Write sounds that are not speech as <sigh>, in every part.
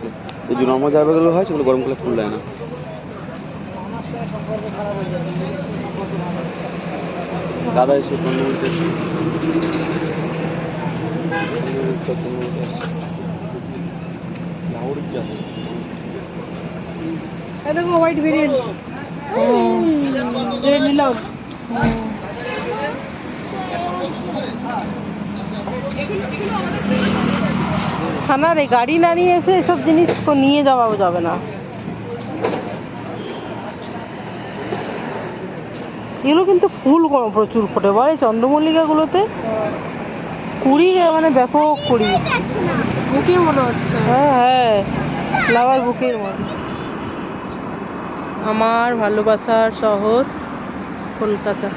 থাকে। এই যে নর্মাল জায়গাগুলো হয় সেগুলো গরমকালে ফুল দেয় না। দাদা এসে পনেরো মিনিট এসে। দেখো হোয়াইট ভেরিয়েন্ট নিলাম। ছানার এই গাড়ি না নিয়ে এসে এসব জিনিস নিয়ে যাওয়াও যাবে না। এগুলো কিন্তু ফুল প্রচুর ফোটে। বলে চন্দ্রমল্লিকাগুলোতে কুড়ি মানে ব্যাপক কুড়ি। বুকে মনে হচ্ছে। হ্যাঁ হ্যাঁ। ফ্লাওয়ার বুকের মতো। আমার ভালোবাসার শহর Kolkata.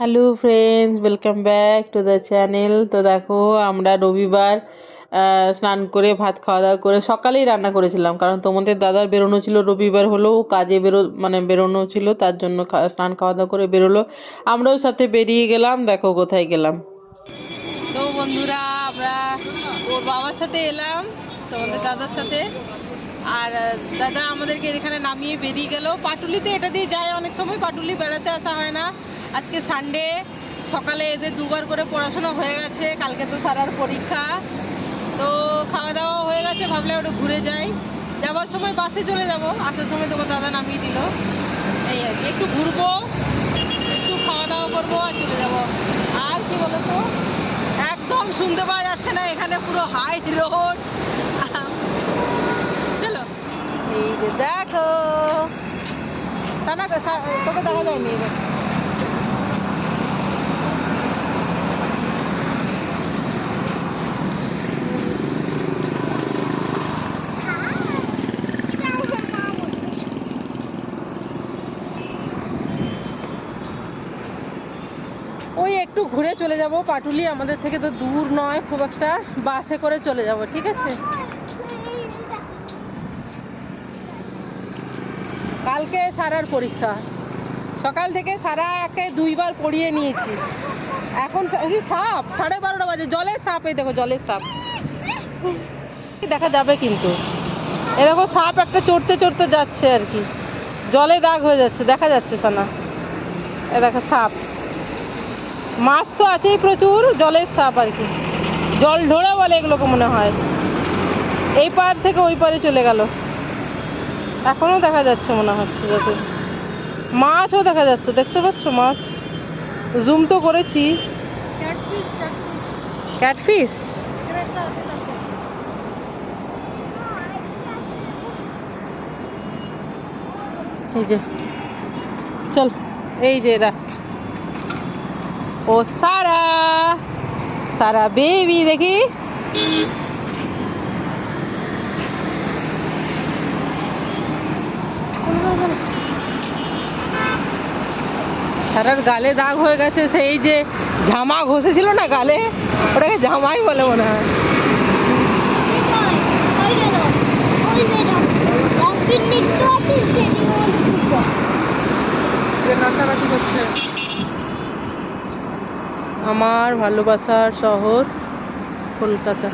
Hello friends welcome back to the channel তো দেখো, আমরা রবিবার স্নান করে, ভাত খাওয়া দাওয়া করে সকালেই রান্না করেছিলাম। কারণ তোমাদের দাদার বেরোনো ছিল রবিবার হলেও কাজে বেরো মানে বেরোনো ছিল, তার জন্য স্নান খাওয়া দাওয়া করে বেরোলো। আমরাও সাথে বেরিয়ে গেলাম, দেখো কোথায় গেলাম। তো বন্ধুরা, আমরা ওর বাবার সাথে এলাম, তোমাদের দাদার সাথে। আর, দাদা আমাদেরকে এখানে নামিয়ে বেরিয়ে গেল। পাটুলিতে এটা দিয়ে যায়, অনেক সময় পাটুলি বেড়াতে আসা হয় না। আজকে সানডে সকালে এদের দুবার করে পড়াশোনা হয়ে গেছে, কালকে তো সারার পরীক্ষা। তো খাওয়া দাওয়া হয়ে গেছে, ভাবলাম একটু ঘুরে যাই। যাওয়ার সময় বাসে চলে যাব, আসার সময় তোমার দাদা নামিয়ে দিল। এই আর একটু ঘুরবো, একটু খাওয়া দাওয়া করব আর চলে যাব। আর কি বলো তো একদম শুনতে পাওয়া যাচ্ছে না, এখানে পুরো হাই রোড চলো, এই যে দেখো। না তোকে দেখা যায়নি এই দেখ। ওই একটু ঘুরে চলে যাব। পাটুলি আমাদের থেকে তো দূর নয়, খুব একটা বাসে করে চলে যাব, ঠিক আছে? কালকে সারার পরীক্ষা। সকাল থেকে সারাকে দুইবার পড়িয়ে নিয়েছি। এখন কি সাপ, সাড়ে বারোটা বাজে। জলের সাপ, এই দেখো, জলের সাপ। দেখা যাবে কিন্তু। এ দেখো, সাপ একটা চড়তে চড়তে যাচ্ছে আর কি। জলে দাগ হয়ে যাচ্ছে, দেখা যাচ্ছে, সানা। এ দেখো, সাপ। মাছ তো আছেই প্রচুর জলের সাপ আর কি। জল ঢোড়া বলে এগুলোকে মনে হয়। এই পার থেকে ওই পারে চলে গেল। এখনও দেখা যাচ্ছে মনে হচ্ছে যাতে। মাছও দেখা যাচ্ছে দেখতে পাচ্ছ মাছ? জুম তো করেছি। ক্যাটফিশ এই যে চল এই যে এরা ও সারা সারা বেবি দেখি সারার গালে দাগ হয়ে গেছে সেই যে জামা ঘষেছিল না গালে ওটাকে জামাই বলে মনে হয় নাচানাচি করছে আমার ভালোবাসার শহর কলকাতা।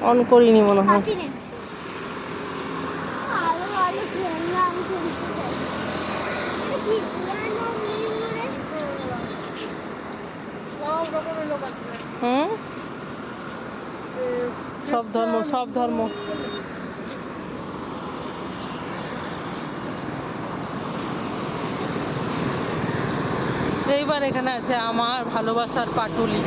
অন করিনি মনে হয়। হুম? সব ধর্ম সব ধর্ম। এইবার এখানে আছে আমার ভালোবাসার পাটুলি।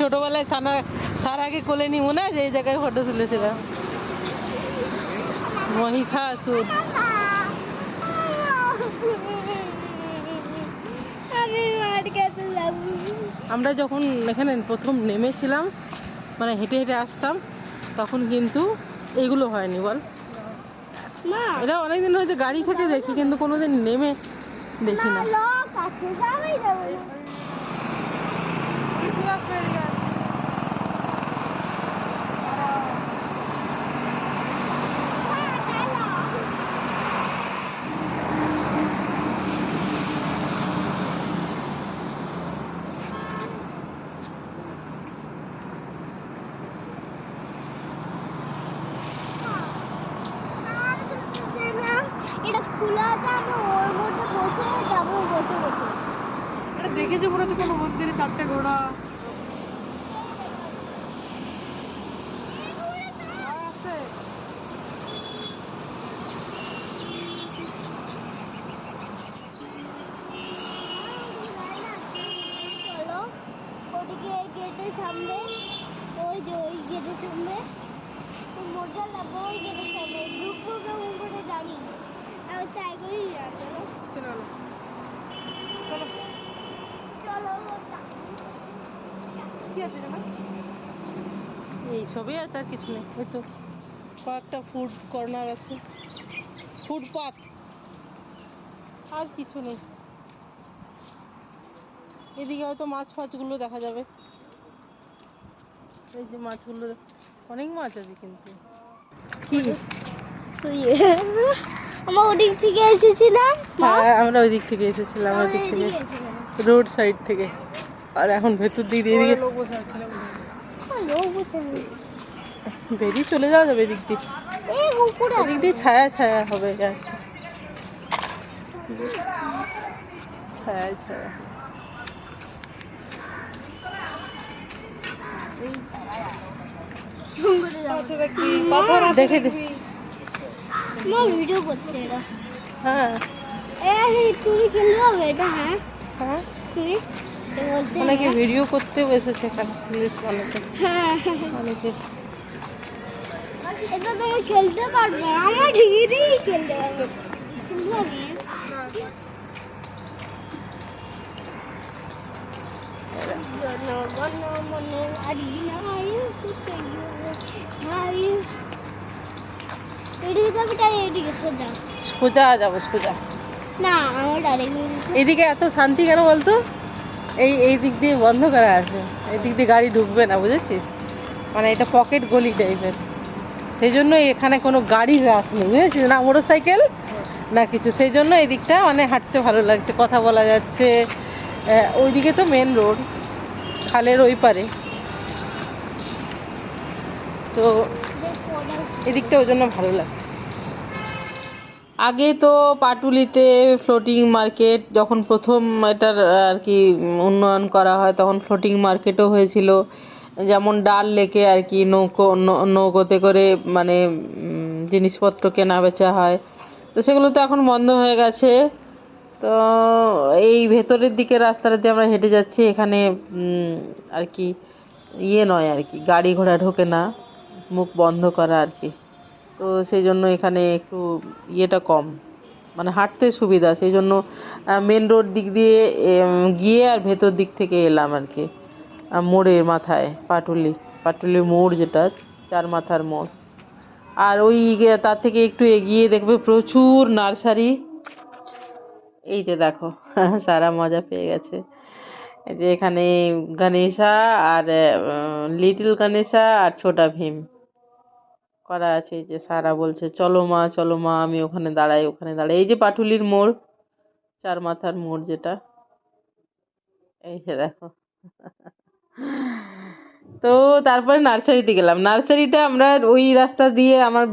ছোটবেলায় সানা সারাকে কোলে নি মনে আছে? এই জায়গায় ফটো তুলেছিলাম। মহিষাসুর আমি মার কাছে যাব আমরা যখন এখানে প্রথম নেমেছিলাম মানে হেঁটে হেঁটে আসতাম তখন কিন্তু এগুলো হয়নি বল। এটা অনেকদিন হয়েছে গাড়ি থেকে দেখি কিন্তু কোনোদিন নেমে দেখি না লোক আছে যাবেই যাব গেছিলাম খোলা আছে আমি ওর মধ্যে বসে যাব বসে বসে এটা দেখেছে মনে হচ্ছে কোনো মন্দিরে চারটে ঘোড়া চলো ওদিকে গেটের সামনে ওই যে ওই গেটের সামনে খুব মজা লাগবে ওই গেটের সামনে ঢুকবো কেমন করে জানি না আমি তাই করি না চলো চলো কি আছে এই সবই আছে আর কিছু নেই। ওই তো কয়েকটা ফুড কর্নার আছে। ফুটপাথ আর কিছু নেই। এদিকে হয়তো মাছ ফাছগুলো দেখা যাবে। এই যে মাছগুলো অনেক মাছ আছে কিন্তু। কি? তুই আমরা ওদিক থেকে এসেছিলাম হ্যাঁ আমরা ওই দিক থেকে এসেছিলাম ওই দিক থেকে। রোড সাইড থেকে। আর এখন ভেতর দিক দিয়ে বেরিয়ে চলে যাওয়া যাবে এদিক দিয়ে। এদিক দিয়ে ছায়া ছায়া হবে আর ছায়া ছায়া। দেখে দে। ভিডিও করছে এরা। হ্যাঁ। এই তুমি খেলবে এটা হ্যাঁ? হ্যাঁ। তুমি? অনেকে। ভিডিও করতেও এসেছে এখানে বানাতে। হ্যাঁ। অনেকে। এটা তুমি খেলতে পারবে আমার খেলতে পারবে। এদিকে এদিকে সোজা। সোজা যাব সোজা না আমার ডাইরেক্ট এত শান্তি কেন বলতো? এই এই দিক দিয়ে বন্ধ করা আছে। এই দিক দিয়ে গাড়ি ঢুকবে না, বুঝেছিস? মানে এটা পকেট গলি টাইপের। সেই জন্য এখানে কোনো গাড়ির রাস নেই, বুঝেছিস? না মোটর সাইকেল না কিছু। সেই জন্য এই দিকটা মানে হাঁটতে ভালো লাগছে, কথা বলা যাচ্ছে। ওইদিকে তো মেন রোড খালের ওই পারে। তো এদিকটা ওই জন্য ভালো লাগছে। আগে তো পাটুলিতে ফ্লোটিং মার্কেট যখন প্রথম এটার আর কি উন্নয়ন করা হয়, তখন ফ্লোটিং মার্কেটও হয়েছিল। যেমন ডাল লেকে আর কি নৌকো নৌকোতে করে মানে জিনিসপত্র কেনা বেচা হয়। তো সেগুলো তো এখন বন্ধ হয়ে গেছে। তো এই ভেতরের দিকে রাস্তাটা দিয়ে আমরা হেঁটে যাচ্ছি, এখানে আর কি ইয়ে নয় আর কি, গাড়ি ঘোড়া ঢোকে না, মুখ বন্ধ করা আর কি। তো সেই জন্য এখানে একটু ইয়েটা কম। মানে হাঁটতে সুবিধা, সেই জন্য মেন রোড দিক দিয়ে গিয়ে আর ভেতর দিক থেকে এলাম আর কি মোড়ের মাথায়, পাটুলি পাটুলি মোড় যেটা, চার মাথার মোড়। আর ওই তার থেকে একটু এগিয়ে দেখবে প্রচুর নার্সারি। এই যে দেখো, <laughs> সারা মজা পেয়ে গেছে। যে এখানে গণেশা আর লিটল গণেশা আর ছোটা ভীম। করা আছে যে সারা বলছে, চলো মা চলো মা, আমি ওখানে দাঁড়াই ওখানে দাঁড়াই। এই যে পাটুলির মোড়, চার মাথার মোড় যেটা। এই যে দেখো। তো তারপরে নার্সারিতে গেলাম। নার্সারিটা আমরা ওই রাস্তা দিয়ে আমার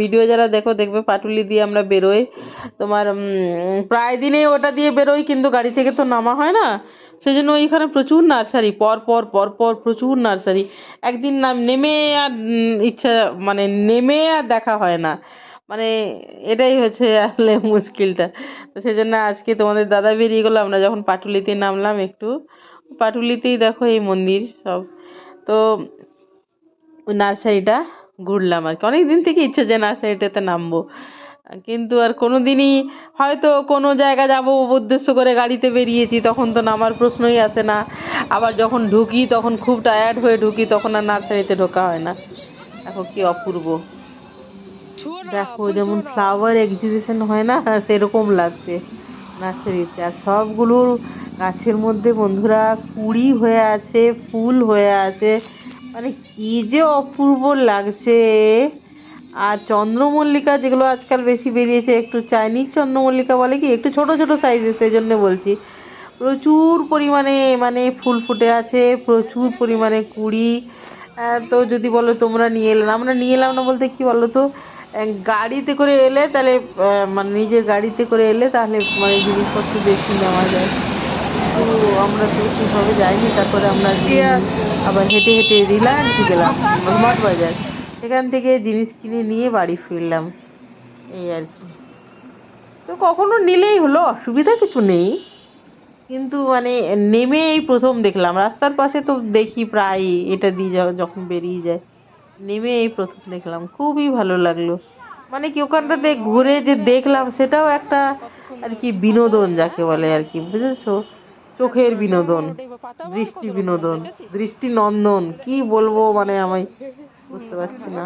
ভিডিও যারা দেখো দেখবে, পাটুলি দিয়ে আমরা বেরোই। তোমার প্রায় দিনে ওটা দিয়ে বেরোই, কিন্তু গাড়ি থেকে তো নামা হয় না। সেই জন্য ওইখানে প্রচুর নার্সারি, পর পর পর পর প্রচুর নার্সারি। একদিন নাম নেমে আর ইচ্ছা মানে নেমে আর দেখা হয় না। মানে এটাই হচ্ছে আসলে <laughs> মুশকিলটা। তো সেই জন্য আজকে তোমাদের দাদা বেরিয়ে গেলো, আমরা যখন পাটুলিতে নামলাম একটু। পাটুলিতেই দেখো এই মন্দির সব। তো নার্সারিটা ঘুরলাম আর কি। অনেক দিন থেকে ইচ্ছে যে নার্সারিটাতে নামবো। কিন্তু আর কোনো দিনই হয়তো কোনো জায়গা যাব উদ্দেশ্য করে গাড়িতে বেরিয়েছি, তখন তো নামার প্রশ্নই আসে না। আবার যখন ঢুকি, তখন খুব টায়ার্ড হয়ে ঢুকি, তখন আর নার্সারিতে ঢোকা হয় না। দেখো কি অপূর্ব। দেখো, যেমন ফ্লাওয়ার এক্সিবিশন হয় না, সেরকম লাগছে নার্সারিতে। আর সবগুলোর গাছের মধ্যে বন্ধুরা কুড়ি হয়ে আছে, ফুল হয়ে আছে। মানে কি যে অপূর্ব লাগছে। আর চন্দ্রমল্লিকা যেগুলো আজকাল বেশি বেরিয়েছে, একটু চাইনিজ চন্দ্রমল্লিকা বলে কি, একটু ছোট ছোট সাইজের সেই জন্য বলছি। প্রচুর পরিমাণে মানে ফুল ফুটে আছে, প্রচুর পরিমাণে কুড়ি। তো যদি বলো তোমরা নিয়ে এলে আমরা নিয়ে এলাম না বলতে কি বলো তো গাড়িতে করে এলে তাহলে মানে নিজের গাড়িতে করে এলে তাহলে মানে জিনিসপত্র বেশি নেওয়া যায়। তো আমরা তো সেভাবে যাইনি, তারপরে আমরা আবার হেঁটে হেঁটে রিলায়েন্সে গেলাম স্মার্ট বাজার। সেখান থেকে জিনিস কিনে নিয়ে বাড়ি ফিরলাম। এই আর কি। তো কখনো নিলেই হলো, অসুবিধা কিছু নেই। কিন্তু মানে নেমে এই প্রথম দেখলাম, রাস্তার পাশে তো দেখি প্রায় এটা দিয়ে যখন বেরিয়ে যায়, নেমে এই প্রথম দেখলাম, খুবই ভালো লাগল। মানে কি ওখানটাতে ঘুরে যে দেখলাম, সেটাও একটা আর কি বিনোদন যাকে বলে আর কি, বুঝেছ? চোখের বিনোদন, দৃষ্টি বিনোদন, দৃষ্টি নন্দন, কি বলব মানে আমি বুঝতে পারছি না।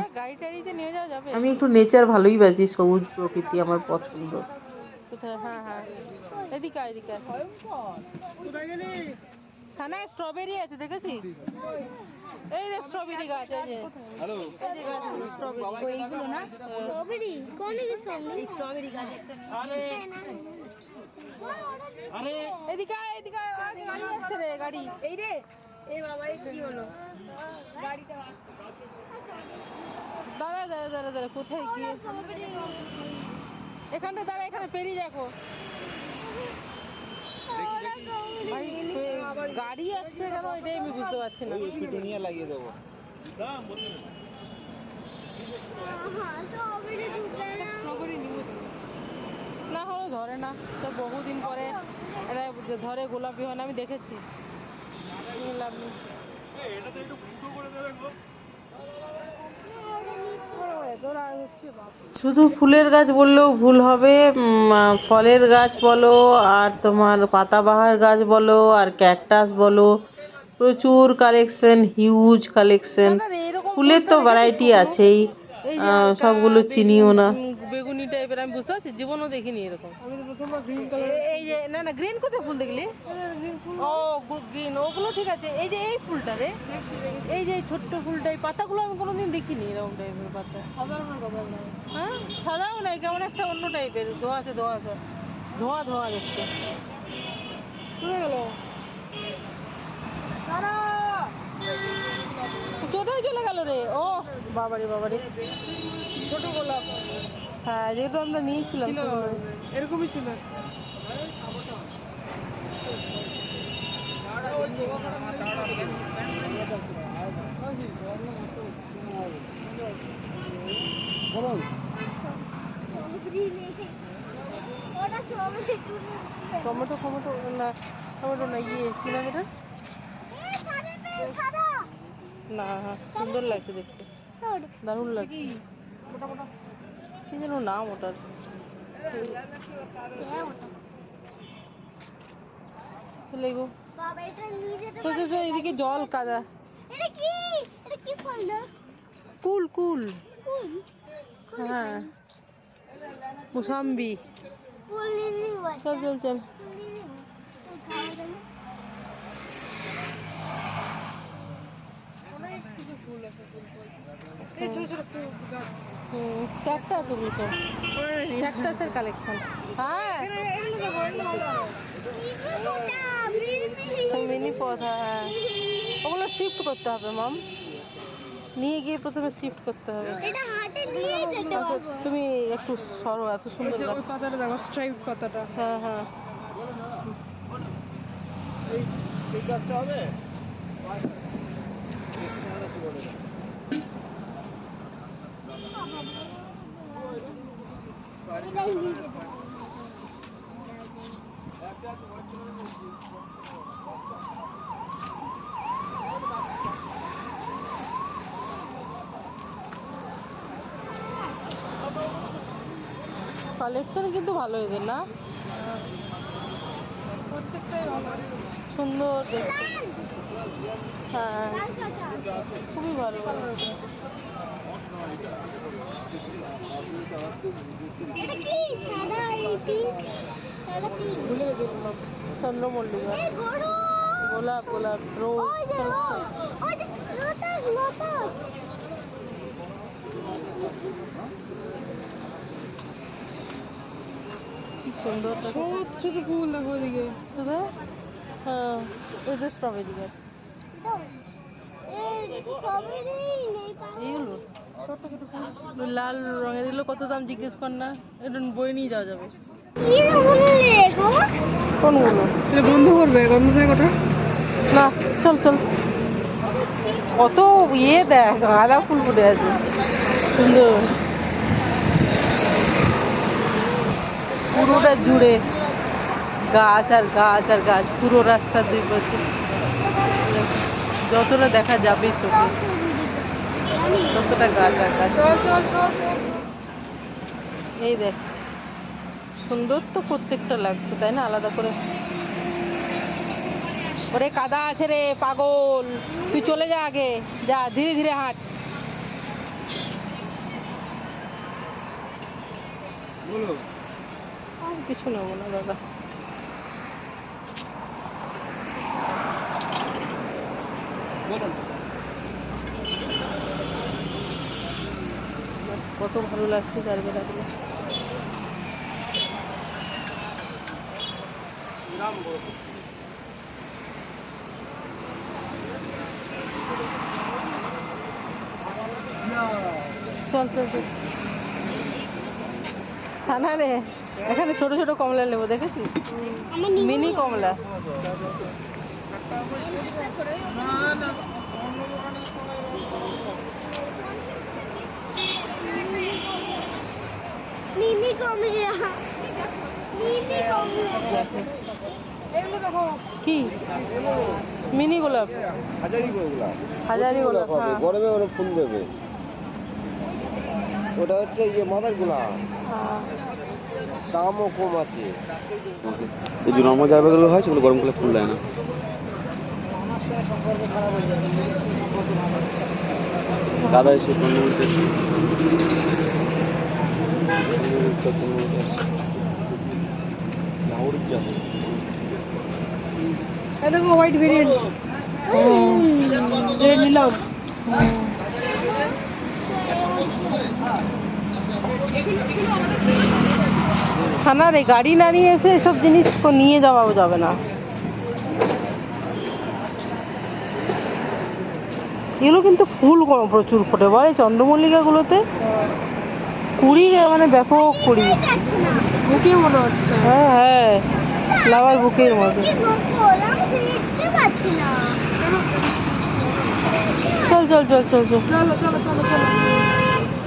আমি একটু নেচার ভালোই বাসি সবুজ প্রকৃতি আমার পছন্দ। হ্যাঁ হ্যাঁ। এদিকে এদিকে সানায় স্ট্রবেরি আছে দেখেছিস? এই দেখ স্ট্রবেরি গাছ এই যে। এই যে গাছগুলো স্ট্রবেরি এইগুলো না? স্ট্রবেরি কোন দিকে স্ট্রবেরি স্ট্রবেরি গাছ এদিকে আয়, এদিকে আয়, আয়, গাড়ি আসছে রে গাড়ি। এই রে। এই বাবা এই কি হলো? গাড়িটা দাঁড়া দাঁড়া দাঁড়া দাঁড়া কোথায় গিয়ে? এখানটা দাঁড়া এখানে পেরিয়ে দেখো। গাড়ি আসছে কেন? এটাই আমি বুঝতে পারছি না। নিয়ে লাগিয়ে দেবো। না। হলে ধরে না। তো বহুদিন পরে এটা ধরে গোলাপি হয় না আমি দেখেছি। লাভ নেই। শুধু ফুলের গাছ বললেও ভুল হবে ফলের গাছ বলো আর তোমার পাতাবাহার গাছ বলো আর ক্যাকটাস বলো। প্রচুর কালেকশন হিউজ কালেকশন ফুলের তো ভ্যারাইটি আছেই। সবগুলো চিনিও না। টাইপের আমি বুঝতে পারছি জীবনও দেখিনি এরকম। এই যে না না গ্রিন কোথায় ফুল দেখলি? ও গ্রিন ওগুলো ঠিক আছে। এই যে এই ফুলটা রে এই যে ছোট্ট ফুলটা এই পাতাগুলো আমি কোনোদিন দেখিনি এরকম টাইপের পাতা। হ্যাঁ? সাদাও নাই কেমন একটা অন্য টাইপের ধোঁয়াশে ধোঁয়াশে ধোঁয়া ধোঁয়া দেখতে। কোথায় গেল? কোথায় চলে গেল রে? ও বাবারে বাবারে। ছোট গোলাপ। হ্যাঁ যেহেতু আমরা নিয়েছিলাম এরকমই ছিল। টমেটো টমেটো না টমেটো না ইয়ে কি নাম এটা? না সুন্দর লাগছে দেখতে। দারুণ লাগছে। কি যেন নাম ওটার চলে গো বাবা এটা নিয়ে যেতে তো তো, তো, এদিকে জল কাদা। এটা কি এটা কি ফল না কুল কুল। কুল হ্যাঁ। মুসাম্বি। কুল নিয়ে নিব চল চল চল। কুল নিয়ে নিব খাওয়া যাবে হুম ক্যাকটাস ওগুলো সব ক্যাকটাসের কালেকশন হ্যাঁ। মিনি পথ হ্যাঁ। ওগুলো শিফট করতে হবে মাম নিয়ে গিয়ে প্রথমে শিফট করতে হবে। এটা হাতে নিয়ে যেতে পারব তুমি একটু সরো এত সুন্দর পাতাটা দেখো স্ট্রাইপ পাতাটা। হ্যাঁ হ্যাঁ। কালেকশন কিন্তু ভালো এদের না? সুন্দর হ্যাঁ। খুবই ভালো। সাদা এই পিঙ্ক সাদা পিঙ্ক ভুলে গেছি সব চন্দ্রমল্লিকা এই গরু গোলাপ গোলাপ রোজ ওই যে রোজ ওই যে লোটাস লোটাস কি সুন্দর দেখো ছোট ছোট ফুল দেখো ওদিকে কোথায়? হ্যাঁ এই যে স্ট্রবেরি গাছ এটা এই সবেরই নেই পাগল এইগুলো ওই লাল রঙের এগুলো কত দাম জিজ্ঞেস কর না। এটা বই নিয়ে যাওয়া যাবে। কোনগুলো? এটা করবে বন্ধ থেকে ওটা না চল চল। কত ইয়ে দেখ গাঁদা ফুল ফুটে আছে। সুন্দর। পুরোটা জুড়ে। গাছ আর গাছ আর গাছ পুরো রাস্তার দুই পাশে। যতটা দেখা যাবে চোখে গাছ এই দেখ সুন্দর তো প্রত্যেকটা লাগছে তাই না? আলাদা করে। ওরে কাদা আছে রে পাগল। তুই চলে যা আগে। যা ধীরে ধীরে হাঁট। আর কিছু নেব না দাদা। বলুন কত ভালো লাগছে চারবেলাগুলো চল চল চল। না রে এখানে ছোট ছোট কমলা নেব দেখেছিস? মিনি কমলা। কমলা কি? মিনি গোলাপ। হাজারি ওগুলা হাজারি গোলাপ হ্যাঁ। গরমে ওরা ফুল দেবে। ওটা হচ্ছে ইয়ে মাদার হ্যাঁ। দামও কম আছে। এই যে নর্মাল জায়গাগুলো হয় সেগুলো গরমকালে ফুল দেয় না। দাদা এসে পনেরো মিনিট এসে দেখো হোয়াইট নিলাম। এই গাড়ি না নিয়ে এসে এসব জিনিস নিয়ে যাওয়াও যাবে না। এগুলো কিন্তু ফুল প্রচুর ফোটে। বল এই চন্দ্রমল্লিকাগুলোতে কুড়ি মানে ব্যাপক কুড়ি। বুকে মনে হচ্ছে। হ্যাঁ হ্যাঁ। লাভার বুকের মতো। চল চল চল চল চল। চলো চলো চলো চলো।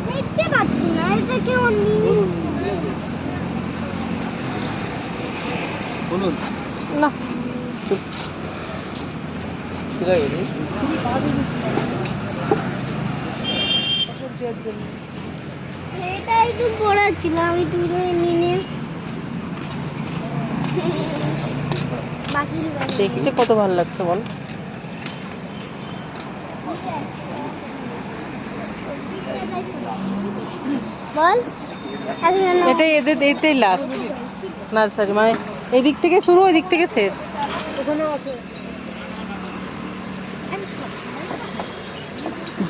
দেখতে পাচ্ছি না এটা কেউ বলুন না। ঠিক আছে এটা একটু বড় ছিল আমি তুলে নিয়ে দেখতে কত ভালো লাগছে বল? বল এটাই এদের এটাই লাস্ট নার্সারি মানে এদিক থেকে শুরু ওই দিক থেকে শেষ। ওখানে আছে।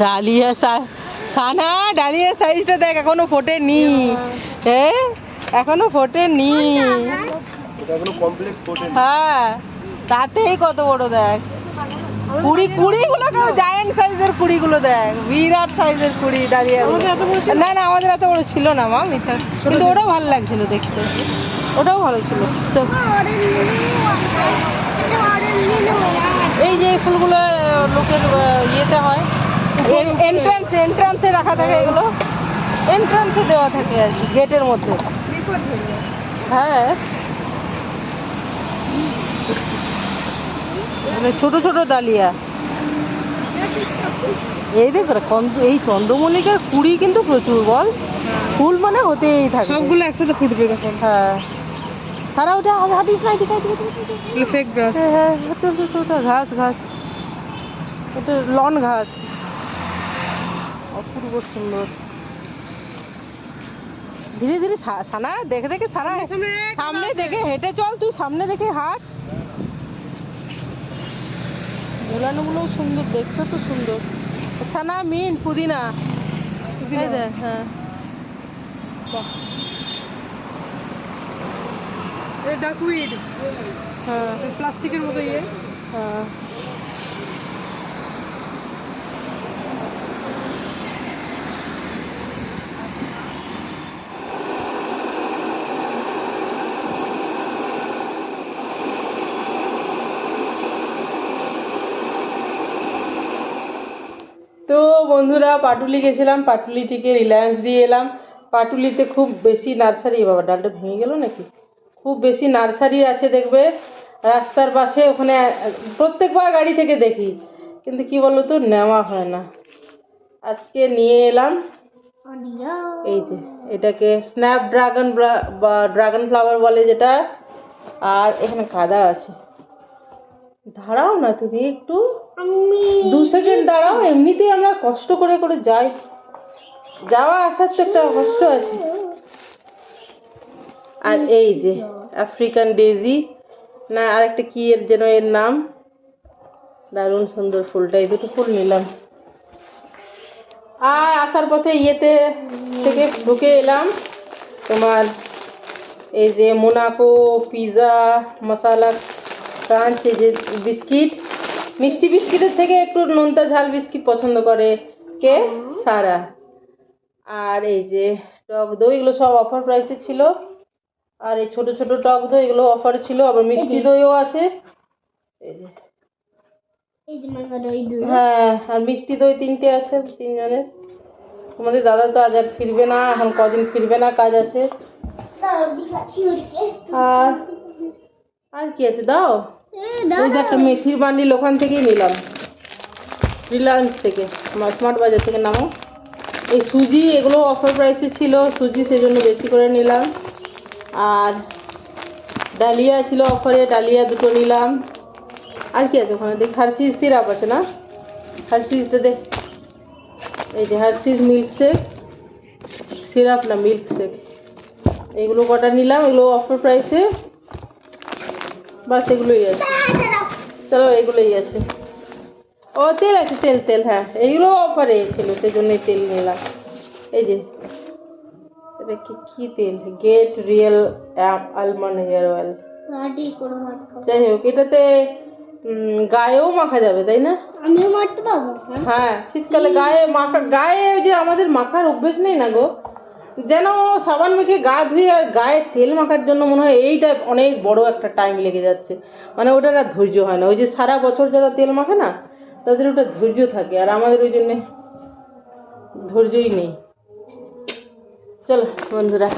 ডালিয়া সানা ডালিয়া সাইজটা দেখ এখনও ফোটেনি। এ এখনও ফোটেনি। এখনও কমপ্লিট ফোটে হ্যাঁ তাতেই কত বড় দেখ। কুড়ি কুড়িগুলো কেউ জায়েন্ট সাইজের কুড়িগুলো দেখ। বিরাট সাইজের কুড়ি ডালিয়া না না আমাদের এত বড় ছিল না মা মিথ্যা। কিন্তু ওটাও ভালো লাগছিল দেখতে। ওটাও ভালো ছিল। তো এই যে ফুলগুলো লোকের ইয়েতে হয়। এন্ট্রান্স এন্ট্রান্সে রাখা থাকে এগুলো। এন্ট্রান্সে দেওয়া থাকে আর কি গেটের মধ্যে। হ্যাঁ। ছোট ছোট ডালিয়া। এই দেখ এই চন্দ্রমল্লিকার কুড়ি কিন্তু প্রচুর বল। ফুল মানে হতেই থাকে। সবগুলো একসাথে ফুটবে তখন। হ্যাঁ। সারা এদিকে, এদিকে, এদিকে। এগুলো ফেক গ্রাস হ্যাঁ হ্যাঁ ওটা ওটা, ওটা ঘাস ঘাস। ওটা লন ঘাস। অপূর্ব সুন্দর। ধীরে ধীরে সানা দেখে দেখে সারা সামনে দেখে হেঁটে চল তুই সামনে দেখে হাঁট। ঝুলানোগুলো সুন্দর দেখতে তো সুন্দর। ছানা মিন পুদিনা। দেখ হ্যাঁ। तो बंधुरा पाटुली गेलोम पाटुली रिलायन्स दिए इलम पाटुली खूब बेसि नार्सारि बाबा डाल भेगे गलो ना कि খুব বেশি নার্সারি আছে দেখবে রাস্তার পাশে ওখানে প্রত্যেকবার গাড়ি থেকে দেখি কিন্তু কি বলো তো নেওয়া হয় না। আজকে নিয়ে এলাম এই যে এটাকে স্ন্যাপ ড্রাগন বা ড্রাগন ফ্লাওয়ার বলে যেটা আর এখানে কাদা আছে। দাঁড়াও না তুমি একটু। দু সেকেন্ড দাঁড়াও এমনিতেই আমরা কষ্ট করে করে যাই। যাওয়া আসার তো একটা কষ্ট আছে। আর এই যে আফ্রিকান ডেজি না আরেকটা কি এর যেন এর নাম? দারুণ সুন্দর ফুলটা এই দুটো ফুল নিলাম। আর আসার পথে ইয়েতে থেকে ঢুকে এলাম। তোমার এই যে মোনাকো পিৎজা মশালা ক্রাঞ্চ এই যে বিস্কিট। মিষ্টি বিস্কিটের থেকে একটু নোনতা ঝাল বিস্কিট পছন্দ করে কে? সারা। আর এই যে টক দই এগুলো সব অফার প্রাইসে ছিল। আর এই ছোট ছোট টক দই এগুলো অফার ছিল আবার মিষ্টি দইও আছে। এই যে। হ্যাঁ আর মিষ্টি দই তিনটে আছে তিনজনের। তোমাদের দাদা তো আজ আর ফিরবে না এখন কদিন ফিরবে না কাজ আছে। আর আর কি আছে দাও। ওই একটা মেথির বান্ডিল ওখান থেকেই নিলাম। রিলায়েন্স থেকে আমার স্মার্ট বাজার থেকে নামো। এই সুজি এগুলো অফার প্রাইসে ছিল সুজি সেজন্য বেশি করে নিলাম। আর ডালিয়া ছিল অফারে ডালিয়া দুটো নিলাম। আর কি আছে ওখানে? দেখ হার্সিস সিরাপ আছে না? হার্সিসটা দেখ এই যে হার্সিস মিল্ক শেক সিরাপ না মিল্ক শেক এগুলো কটা নিলাম? এগুলো অফার প্রাইসে বাস এগুলোই আছে। চলো, এগুলোই আছে। ও, তেল আছে, তেল তেল হ্যাঁ। এইগুলো অফারে ছিল সেই জন্যই তেল নিলাম। এই যে এটা কি কি তেল? Get real almond hair oil যাই হোক এটাতে গায়েও মাখা যাবে তাই না? আমিও মারতে পারব হ্যাঁ? হ্যাঁ শীতকালে গায়ে মাখা গায়ে যে আমাদের মাখার অভ্যেস নেই না গো। যেন সাবান মেখে গা ধুয়ে আর গায়ে তেল মাখার জন্য মনে হয় এইটা অনেক বড় একটা টাইম লেগে যাচ্ছে। মানে ওটার আর ধৈর্য হয় না। ওই যে সারা বছর যারা তেল মাখে না তাদের ওটা ধৈর্য থাকে। আর আমাদের ওই জন্যে ধৈর্যই নেই। চলো বন্ধুরা।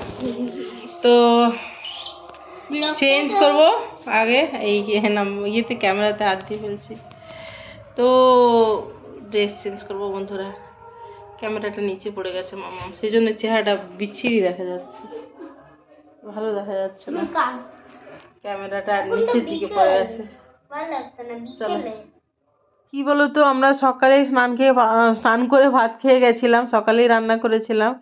তো চেঞ্জ করব আগে এই ইয়ে ইয়েতে ক্যামেরাতে হাত দিয়ে ফেলছি। তো ড্রেস চেঞ্জ করব বন্ধুরা। ক্যামেরাটা নিচে পড়ে গেছে মামা। সেই জন্য চেহারাটা বিচ্ছিরি দেখা যাচ্ছে। ভালো দেখা যাচ্ছে না। ক্যামেরাটা নিচের দিকে পড়ে গেছে। কি বলতো আমরা সকালে স্নান খেয়ে স্নান করে ভাত খেয়ে গেছিলাম সকালেই রান্না করেছিলাম।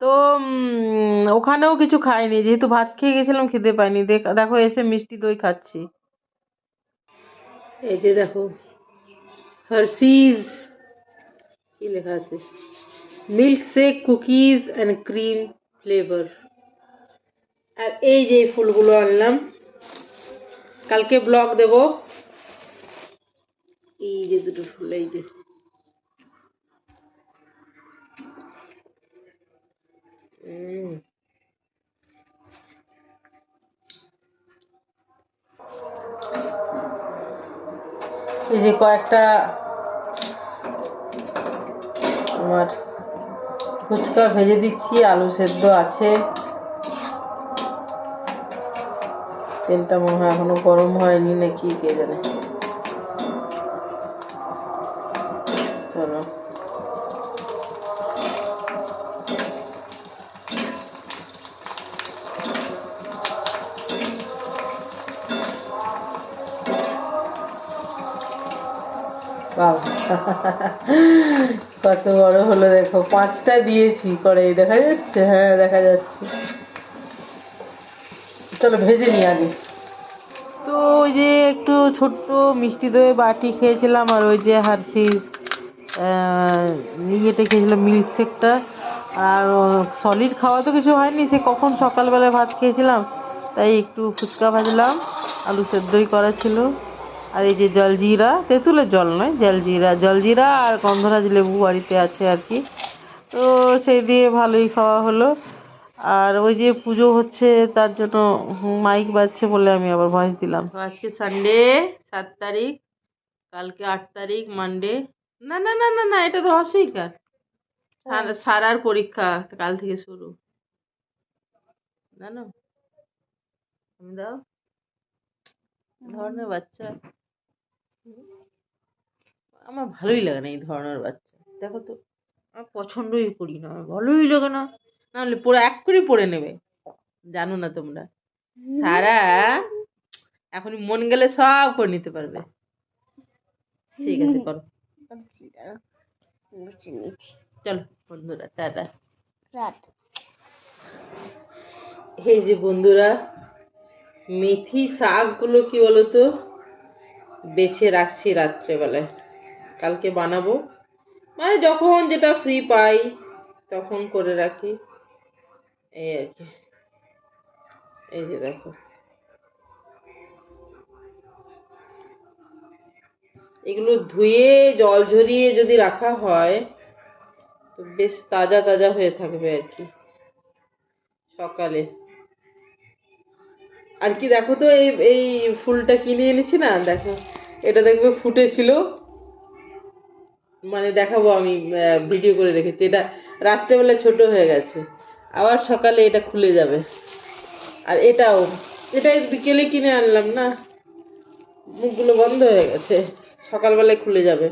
তো উম, ওখানেও কিছু খাইনি। যেহেতু ভাত খেয়ে গেছিলাম খেতে পাইনি। দেখ- দেখো এসে মিষ্টি দই খাচ্ছি। এই যে দেখো হার্সিজ কি লেখা আছে? Milkshake cookies and cream flavour আর এই যে এই ফুলগুলো আনলাম। কালকে ব্লগ দেবো। এই যে দুটো ফুল এই যে। এই যে কয়েকটা আমার ফুচকা ভেজে দিচ্ছি, আলু সেদ্ধ আছে। তেলটা মনে হয় এখনও গরম হয়নি নাকি, কে জানে। কত বড় হলো দেখো, পাঁচটা দিয়েছি করে, দেখা যাচ্ছে? হ্যাঁ দেখা যাচ্ছে। চলো ভেজে নিই আগে। তো ওই যে একটু ছোট্ট মিষ্টি দই বাটি খেয়েছিলাম, আর ওই যে হার্সিস ইয়েটা খেয়েছিলাম মিল্ক শেকটা আর সলিড খাওয়া তো কিছু হয়নি, সে কখন সকালবেলা ভাত খেয়েছিলাম, তাই একটু ফুচকা ভাজলাম, আলু সেদ্ধই করা ছিল। আর এই যে জলজিরা তেঁতুলের জল নয় জলজিরা জলজিরা আর গন্ধরাজ লেবু বাড়িতে আছে আর কি। তো সেই দিয়ে ভালোই খাওয়া হলো। আর ওই যে পুজো হচ্ছে তার জন্য মাইক বাজছে বলে আমি আবার ভয়েস দিলাম। তো আজকে সানডে সাত তারিখ কালকে আট তারিখ মানডে না না না না না এটা তো অস্বীকার। সার- সারার পরীক্ষা কাল থেকে শুরু। জানো তুমি দাও। ধরনের বাচ্চা। আমার ভালোই লাগে না এই ধরনের বাচ্চা। দেখো তো, আমার পছন্দই করি না, আমার ভালোই লাগে না। নাহলে পরে এক করে পড়ে নেবে। জানো না তোমরা। সারা এখনই মন গেলে সব করে নিতে পারবে। ঠিক আছে, করো। চলো, বন্ধুরা, টাটা। এই যে বন্ধুরা, মেথি শাকগুলো কি বলতো? বেছে রাখছি রাত্রেবেলায়। কালকে বানাবো। মানে যখন যেটা ফ্রি পাই, তখন করে রাখি। এই আর কি। এই যে দেখো। এগুলো ধুয়ে, জল ঝরিয়ে যদি রাখা হয়, তো বেশ তাজা তাজা হয়ে থাকবে আর কি। সকালে। আর কি দেখো তো, এই এই ফুলটা কিনে এনেছি না? দেখো। এটা দেখবে ফুটেছিল মানে দেখাবো আমি ভিডিও করে রেখেছি। এটা রাত্রেবেলা ছোট হয়ে গেছে। আবার সকালে এটা খুলে যাবে। আর এটাও, এটা বিকেলে কিনে আনলাম না? মুখগুলো বন্ধ হয়ে গেছে। সকালবেলায় খুলে যাবে।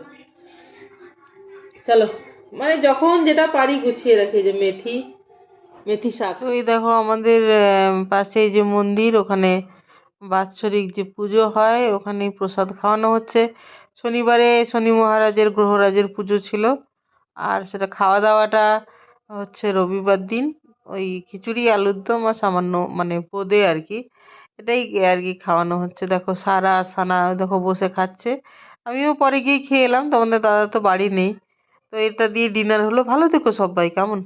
চলো মানে যখন যেটা পারি গুছিয়ে রাখি যে মেথি মেথি শাক। ওই দেখো আমাদের পাশে যে মন্দির, ওখানে বাৎসরিক যে পুজো হয় ওখানে প্রসাদ খাওয়ানো হচ্ছে। শনিবারে শনি মহারাজের গ্রহরাজের পুজো ছিল। আর সেটা খাওয়া দাওয়াটা হচ্ছে রবিবার দিন। ওই খিচুড়ি, আলুর দম আর সামান্য মানে বোঁদে আর কি। এটাই আর কি খাওয়ানো হচ্ছে। দেখো সারা সানা, দেখো বসে খাচ্ছে। আমিও পরে গিয়ে খেয়ে এলাম। তোমাদের দাদা তো বাড়ি নেই। তো এটা দিয়ে ডিনার হলো। ভালো থেকো সবাই। কেমন?